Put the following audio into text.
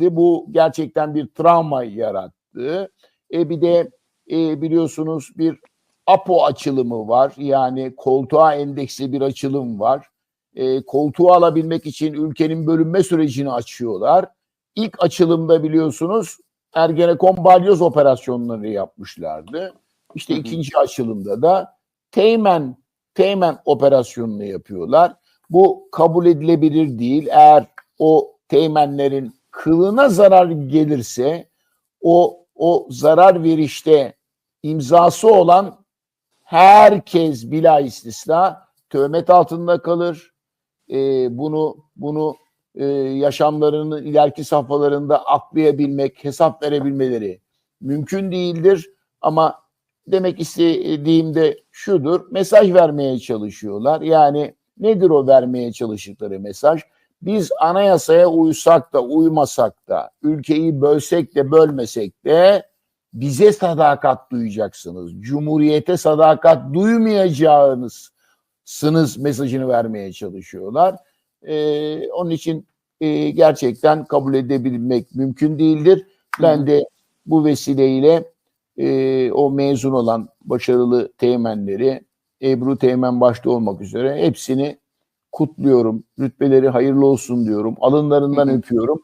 Bu gerçekten bir travma yarattı. E bir de e, biliyorsunuz bir APO açılımı var. Yani koltuğa endeksli bir açılım var. E, koltuğu alabilmek için ülkenin bölünme sürecini açıyorlar. İlk açılımda biliyorsunuz Ergenekon balyoz operasyonları yapmışlardı. İşte Hı hı. ikinci açılımda da Teğmen Teğmen operasyonunu yapıyorlar. Bu kabul edilebilir değil. Eğer o teğmenlerin kılına zarar gelirse o o zarar verişte imzası olan herkes bila istisna töhmet altında kalır. Ee, bunu bunu e, yaşamlarının ileriki safhalarında aklayabilmek, hesap verebilmeleri mümkün değildir. Ama demek istediğim de şudur, mesaj vermeye çalışıyorlar. Yani nedir o vermeye çalıştıkları mesaj? Biz anayasaya uysak da uymasak da, ülkeyi bölsek de bölmesek de bize sadakat duyacaksınız. Cumhuriyete sadakat duymayacağınız sınız mesajını vermeye çalışıyorlar. Ee, onun için e, gerçekten kabul edebilmek mümkün değildir. Ben de bu vesileyle e, o mezun olan başarılı teğmenleri, Ebru Teğmen başta olmak üzere hepsini kutluyorum. Rütbeleri hayırlı olsun diyorum. Alınlarından öpüyorum.